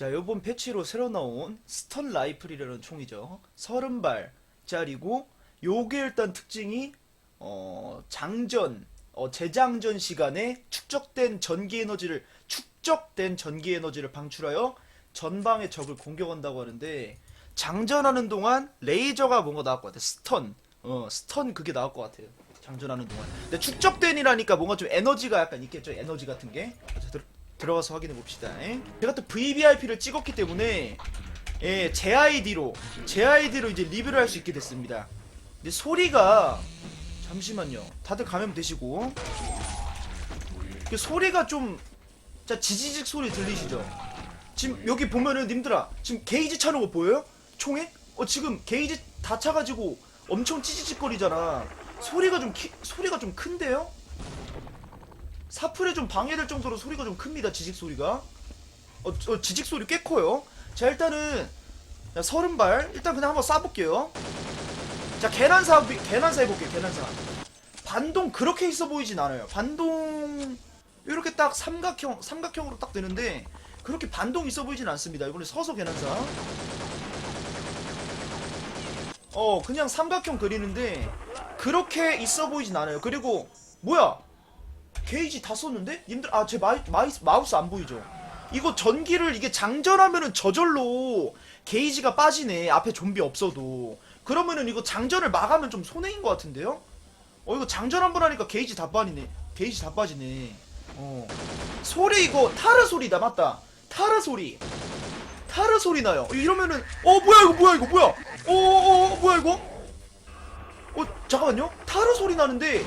자, 요번 패치로 새로 나온 스턴 라이플이라는 총이죠. 30발짜리고 요게 일단 특징이 어, 장전, 어, 재장전 시간에 축적된 전기 에너지를 축적된 전기 에너지를 방출하여 전방의 적을 공격한다고 하는데 장전하는 동안 레이저가 뭔가 나올 것 같아. 스턴. 어, 스턴 그게 나올 것 같아요. 장전하는 동안. 근데 축적된이라니까 뭔가 좀 에너지가 약간 있겠죠. 에너지 같은 게. 들어가서 확인해 봅시다. 제가 또 VVIP를 찍었기 때문에 예, 제 아이디로 제 아이디로 이제 리뷰를 할 수 있게 됐습니다. 근데 소리가 잠시만요. 다들 감염 되시고 그 소리가 좀 자, 지지직 소리 들리시죠? 지금 여기 보면은 님들아 지금 게이지 차는 거 보여요? 총에? 어 지금 게이지 다 차가지고 엄청 찌지직거리잖아. 소리가 좀 키, 소리가 좀 큰데요? 사풀에 좀 방해될 정도로 소리가 좀 큽니다. 지직 소리가. 어, 어, 지직 소리 꽤 커요. 자 일단은 자, 서른 발 일단 그냥 한번 쏴볼게요. 자 계란사 계란사 해볼게요. 계란사. 반동 그렇게 있어 보이진 않아요. 반동 이렇게 딱 삼각형 삼각형으로 딱 되는데 그렇게 반동 있어 보이진 않습니다. 이번에 서서 계란사. 어 그냥 삼각형 그리는데 그렇게 있어 보이진 않아요. 그리고 뭐야? 게이지 다 썼는데? 님들 아 제 마이, 마이, 마우스 안 보이죠? 이거 전기를 이게 장전하면은 저절로 게이지가 빠지네 앞에 좀비 없어도. 그러면은 이거 장전을 막으면 좀 손해인 것 같은데요? 어 이거 장전 한 번 하니까 게이지 다 빠지네. 게이지 다 빠지네. 어. 소리 이거 타르 소리다 맞다. 타르 소리. 타르 소리 나요. 이러면은 어 뭐야 이거 뭐야 이거 뭐야? 어어어 뭐야 이거? 어 잠깐만요. 타르 소리 나는데 자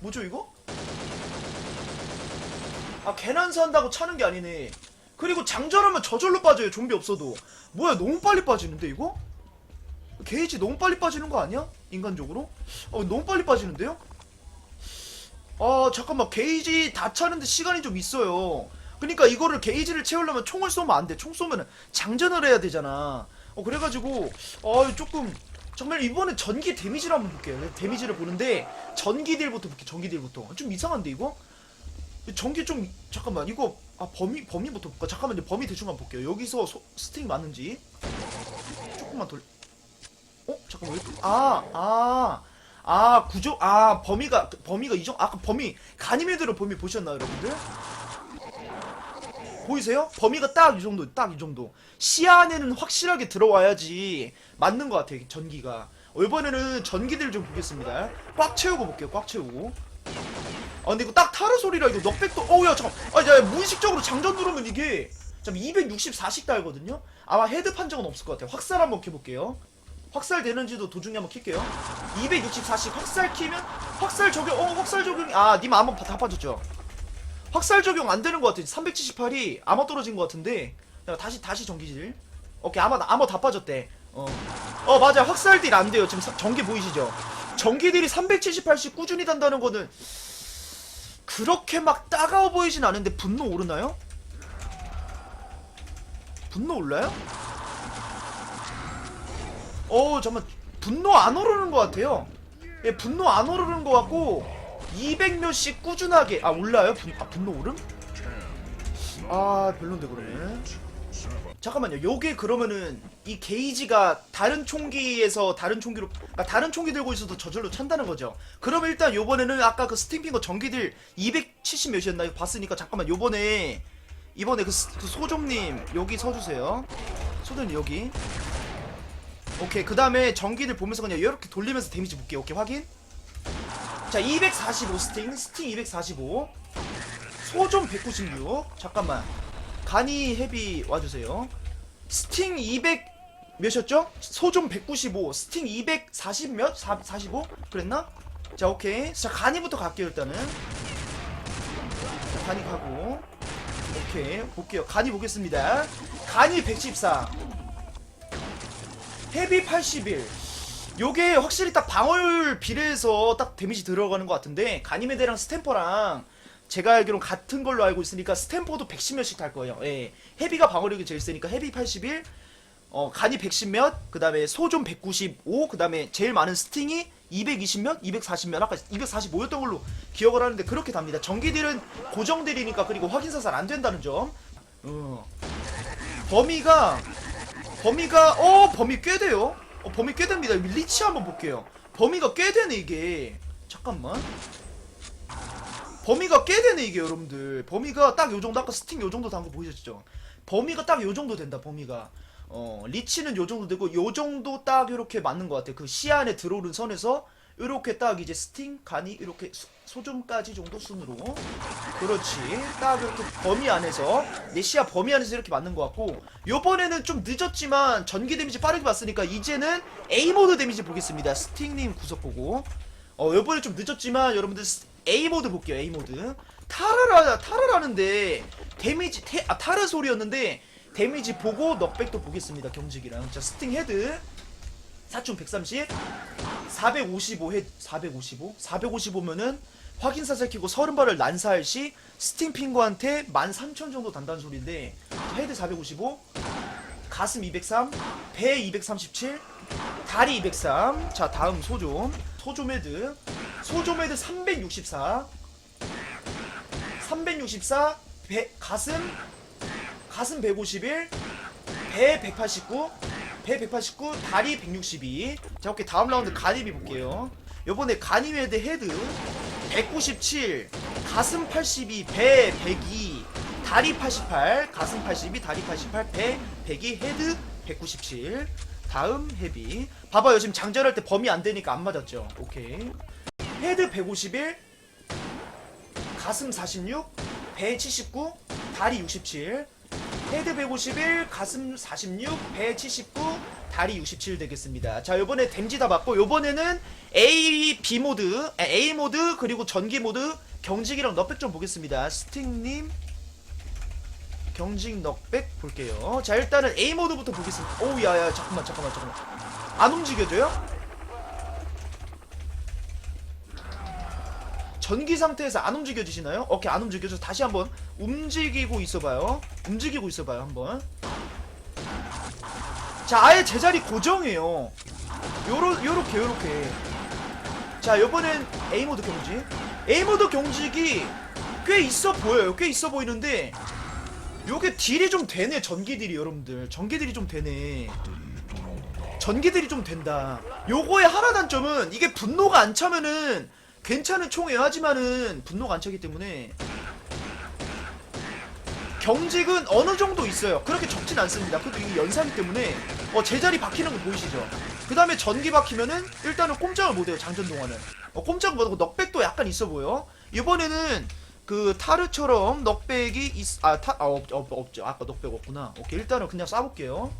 뭐죠 이거? 아 개난사 한다고 차는 게 아니네. 그리고 장전하면 저절로 빠져요 좀비 없어도. 뭐야 너무 빨리 빠지는데 이거? 게이지 너무 빨리 빠지는 거 아니야? 인간적으로? 어 너무 빨리 빠지는데요? 아 잠깐만 게이지 다 차는데 시간이 좀 있어요. 그러니까 이거를 게이지를 채우려면 총을 쏘면 안 돼. 총 쏘면 장전을 해야 되잖아. 어 그래가지고 어 조금 정말 이번에 전기 데미지를 한번 볼게요. 데미지를 보는데 전기 딜부터 볼게. 전기 딜부터 좀 이상한데 이거? 전기 좀 잠깐만 이거 아 범위 범위부터 볼까? 잠깐만요 범위 대충 한번 볼게요. 여기서 소, 스틱 맞는지 조금만 돌. 어 잠깐만 왜? 아 아. 아 구조 아 범위가 범위가 이정 아까 범위 가니메드로 범위 보셨나 요 여러분들? 보이세요? 범위가 딱 이 정도, 딱 이 정도. 시야 안에는 확실하게 들어와야지 맞는 것 같아요, 전기가. 어, 이번에는 전기들 좀 보겠습니다. 꽉 채우고 볼게요, 꽉 채우고. 아, 근데 이거 딱 타르 소리라 이거 넉백도, 어우, 야, 잠깐. 아, 야, 무의식적으로 장전 누르면 이게, 참, 264씩 달거든요? 아마 헤드 판정은 없을 것 같아요. 확살 한번 켜볼게요. 확살 되는지도 도중에 한번 킬게요. 264씩 확살 키면, 확살 적용, 어, 확살 적용이, 아, 님 한번 다 빠졌죠? 확살 적용 안 되는 것 같아. 378이 아마 떨어진 것 같은데. 자, 다시 다시 전기질. 오케이 아마 아마 다 빠졌대. 어. 어 맞아 확살 딜 안 돼요. 지금 사- 전기 보이시죠? 전기 딜이 378씩 꾸준히 단다는 거는 그렇게 막 따가워 보이진 않은데 분노 오르나요? 분노 올라요? 어 잠만 분노 안 오르는 것 같아요. 예 분노 안 오르는 것 같고 200 몇씩 꾸준하게. 아 올라요? 분, 아 분노 오름? 아 별론데 그러면. 잠깐만요. 요게 그러면은 이 게이지가 다른 총기에서 다른 총기로 그러니까 다른 총기 들고 있어도 저절로 찬다는 거죠. 그러면 일단 요번에는 아까 그 스팀핑거 전기들 270 몇이었나요? 봤으니까 잠깐만 요번에 이번에 그, 스- 그 소좀님 여기 서주세요. 소좀님 여기. 오케이. 그 다음에 전기들 보면서 그냥 이렇게 돌리면서 데미지 볼게요. 오케이. 확인 자, 245 스팅, 스팅 245. 소좀 196. 잠깐만. 간이 헤비 와주세요. 스팅 200 몇이었죠? 소좀 195, 스팅 240 몇? 4, 45? 그랬나? 자, 오케이. 자, 간이부터 갈게요, 일단은. 자, 간이 가고. 오케이 볼게요 간이 보겠습니다 간이 114 헤비 81 요게 확실히 딱 방어율 비례해서 딱 데미지 들어가는 것 같은데 가니메데랑 스탬퍼랑 제가 알기로는 같은 걸로 알고 있으니까 스탬퍼도 110몇씩 탈 거예요 예. 헤비가 방어력이 제일 세니까 헤비 81 어, 간이 110몇, 그 다음에 소좀 195, 그 다음에 제일 많은 스팅이 220몇, 240몇, 아까 245였던 걸로 기억을 하는데 그렇게 답니다. 전기딜은 고정딜이니까 그리고 확인사살 안 된다는 점. 어. 범위가, 범위가, 어, 범위 꽤 돼요. 어, 범위 꽤 됩니다. 리치 한번 볼게요. 범위가 꽤 되네, 이게. 잠깐만. 범위가 꽤 되네, 이게, 여러분들. 범위가 딱 요 정도, 아까 스팅 요 정도 단 거 보이셨죠? 범위가 딱 요 정도 된다, 범위가. 어, 리치는 요 정도 되고, 요 정도 딱 이렇게 맞는 것 같아요. 그시 안에 들어오는 선에서, 이렇게 딱 이제 스팅, 간이 이렇게 수- 소점까지 정도 순으로. 그렇지. 딱 이렇게 범위 안에서, 내 시야 범위 안에서 이렇게 맞는 것 같고, 요번에는 좀 늦었지만, 전기 데미지 빠르게 봤으니까, 이제는 A모드 데미지 보겠습니다. 스팅님 구석 보고. 어, 요번에 좀 늦었지만, 여러분들 A모드 볼게요, A모드. 타르라, 타르라는데, 데미지, 테, 아, 타르 소리였는데, 데미지 보고 넉백도 보겠습니다, 경직이랑. 자, 스팅 헤드. 4중 130. 455 헤드, 455? 455면은 확인사살 키고 30발을 난사할 시, 스팅 핑거한테 13,000 정도 단다는 소리인데, 헤드 455. 가슴 203, 배 237, 다리 203. 자, 다음 소좀. 소좀 헤드. 소좀 헤드 364. 364, 배, 가슴, 가슴 151, 배 189, 배 189, 다리 162. 자, 오케이. 다음 라운드 간입이 볼게요. 요번에 간입 헤드 헤드 197, 가슴 82, 배 102, 다리 88, 가슴 82, 다리 88, 배 102, 헤드 197. 다음 헤비. 봐봐요. 지금 장전할 때 범위 안 되니까 안 맞았죠. 오케이. 헤드 151, 가슴 46, 배 79, 다리 67, 헤드 151, 가슴 46, 배 79, 다리 67 되겠습니다. 자, 요번에 댐지 다 맞고 요번에는 A, B 모드, 아, A 모드 그리고 전기 모드 경직이랑 넉백 좀 보겠습니다. 스팅 님 경직 넉백 볼게요. 자, 일단은 A 모드부터 보겠습니다. 오우 야야 잠깐만 잠깐만 잠깐만 안 움직여져요? 전기 상태에서 안 움직여지시나요? 오케이 안 움직여져. 다시 한번 움직이고 있어봐요. 움직이고 있어봐요 한번. 자 아예 제자리 고정이에요. 요러, 요렇게 요렇게. 자 요번엔 A모드 경직 A모드 경직이 꽤 있어 보여요. 꽤 있어 보이는데 요게 딜이 좀 되네 전기 딜이 여러분들. 전기 딜이 좀 되네. 전기들이 좀 된다. 요거의 하나 단점은 이게 분노가 안 차면은 괜찮은 총이에요. 하지만은 분노가 안 차기 때문에 경직은 어느 정도 있어요. 그렇게 적진 않습니다. 그래도 이게 연사기 때문에 어, 제자리 박히는 거 보이시죠? 그 다음에 전기 박히면은 일단은 꼼짝을 못해요. 장전 동안은. 어, 꼼짝 못하고 넉백도 약간 있어 보여. 이번에는 그 타르처럼 넉백이 있, 아, 타, 아, 없, 없, 없죠. 아까 넉백 없구나. 오케이, 일단은 그냥 쏴볼게요.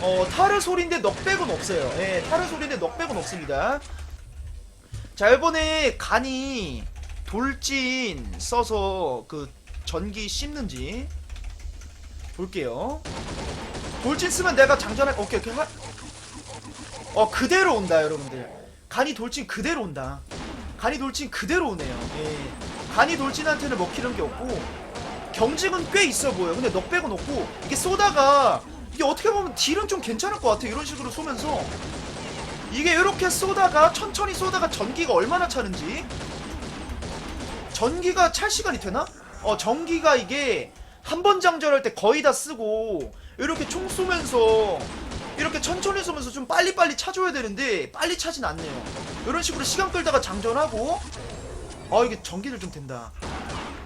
어, 타르 소리인데 넉백은 없어요. 예, 타르 소리인데 넉백은 없습니다. 자, 이번에 간이 돌진 써서 그 전기 씹는지 볼게요. 돌진 쓰면 내가 장전할, 오케이, 오케이. 하... 어, 그대로 온다, 여러분들. 간이 돌진 그대로 온다. 간이 돌진 그대로 오네요. 예. 간이 돌진한테는 먹히는 게 없고, 경직은 꽤 있어 보여. 근데 넉백은 없고, 이게 쏘다가, 이게 어떻게 보면 딜은 좀 괜찮을 것 같아. 이런 식으로 쏘면서. 이게 이렇게 쏘다가, 천천히 쏘다가 전기가 얼마나 차는지. 전기가 찰 시간이 되나? 어, 전기가 이게 한 번 장전할 때 거의 다 쓰고, 이렇게 총 쏘면서, 이렇게 천천히 쏘면서 좀 빨리빨리 차줘야 되는데, 빨리 차진 않네요. 이런 식으로 시간 끌다가 장전하고, 아, 이게 전기를 좀 된다.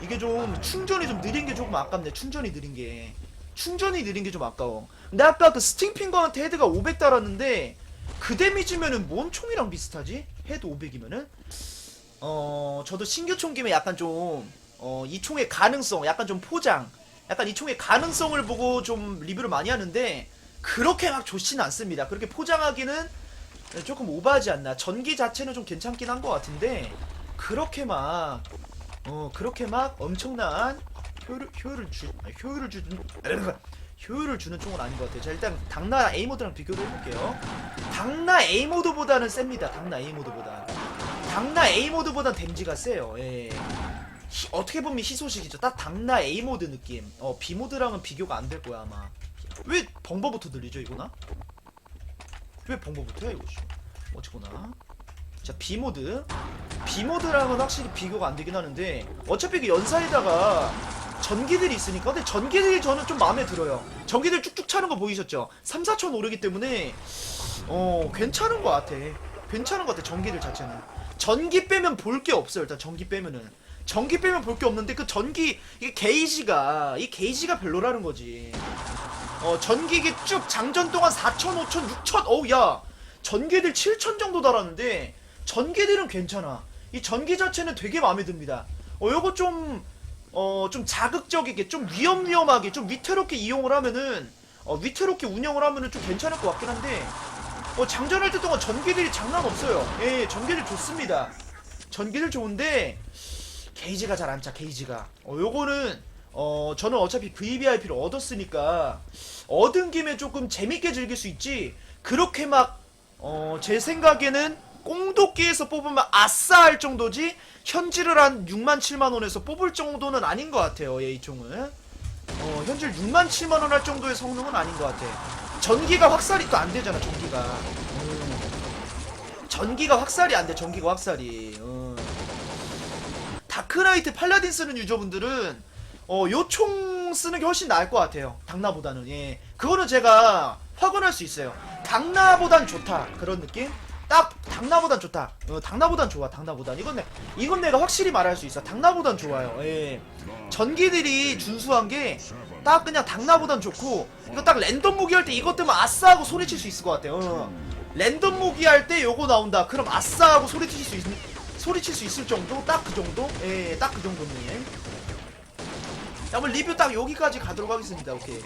이게 좀 충전이 좀 느린 게 조금 아깝네. 충전이 느린 게. 충전이 느린 게 좀 아까워. 근데 아까 그 스팅핑거한테 헤드가 500 달았는데 그 데미지면은 뭔 총이랑 비슷하지? 헤드 500이면은? 어, 저도 신규 총 김에 약간 좀, 어, 이 총의 가능성, 약간 좀 포장, 약간 이 총의 가능성을 보고 좀 리뷰를 많이 하는데 그렇게 막 좋지는 않습니다. 그렇게 포장하기는 조금 오버하지 않나. 전기 자체는 좀 괜찮긴 한 것 같은데 그렇게 막 어, 그렇게 막 엄청난 효율 효율을 주 효율을 주는 효율을 주는 총은 아닌 것 같아요. 자 일단 당나 A 모드랑 비교를 해볼게요. 당나 A 모드보다는 셉니다. 당나 A 모드보다. 당나 A 모드보다 댐지가 세요. 예. 히- 어떻게 보면 희소식이죠. 딱 당나 A 모드 느낌. 어 B 모드랑은 비교가 안 될 거야 아마. 왜 벙버부터 들리죠 이거나? 왜 벙버부터야 이거? 씨. 어쨌거나. 자 B 모드. B 모드랑은 확실히 비교가 안 되긴 하는데 어차피 그 연사에다가 전기들이 있으니까 근데 전기들이 저는 좀 마음에 들어요. 전기들 쭉쭉 차는 거 보이셨죠? 3, 4천 오르기 때문에 어 괜찮은 것 같아. 괜찮은 것 같아 전기들 자체는. 전기 빼면 볼 게 없어요. 일단 전기 빼면은 전기 빼면 볼 게 없는데 그 전기 이게 게이지가 이 게이지가 별로라는 거지. 어 전기 이게 쭉 장전 동안 4천, 5천, 6천 어우 야 전기들 7천 정도 달았는데 전기들은 괜찮아. 이 전기 자체는 되게 마음에 듭니다. 어 요거 좀 어, 좀 자극적이게, 좀 위험위험하게, 좀 위태롭게 이용을 하면은, 어, 위태롭게 운영을 하면은 좀 괜찮을 것 같긴 한데, 어, 장전할 때 동안 전기들이 장난 없어요. 예, 전기들 좋습니다. 전기들 좋은데, 게이지가 잘 안 차, 게이지가. 어, 요거는, 어, 저는 어차피 VVIP를 얻었으니까, 얻은 김에 조금 재밌게 즐길 수 있지, 그렇게 막, 어, 제 생각에는 꽁도끼에서 뽑으면 아싸 할 정도지 현질을 한 6만 7만 원에서 뽑을 정도는 아닌 것 같아요. 예, 이 총은. 어, 현질 6만 7만 원 할 정도의 성능은 아닌 것 같아. 전기가 확살이 또 안 되잖아, 전기가. 음. 전기가 확살이 안 돼, 전기가 확살이. 음. 다크나이트 팔라딘 쓰는 유저분들은 어, 요 총 쓰는 게 훨씬 나을 것 같아요. 당나보다는. 예. 그거는 제가 확언할 수 있어요. 당나보단 좋다. 그런 느낌? 딱 당나보단 좋다. 어, 당나보단 좋아. 당나보단. 이건 내, 이건 내가 확실히 말할 수 있어. 당나보단 좋아요. 예. 전기들이 준수한 게 딱 그냥 당나보단 좋고 이거 딱 랜덤 무기 할 때 이것 때문에 아싸 하고 소리칠 수 있을 것 같아요. 어. 랜덤 무기 할 때 요거 나온다. 그럼 아싸 하고 소리칠 수 있, 소리칠 수 있을 정도? 딱 그 정도? 예, 딱 그 정도는. 자, 한번 리뷰 딱 여기까지 가도록 하겠습니다. 오케이.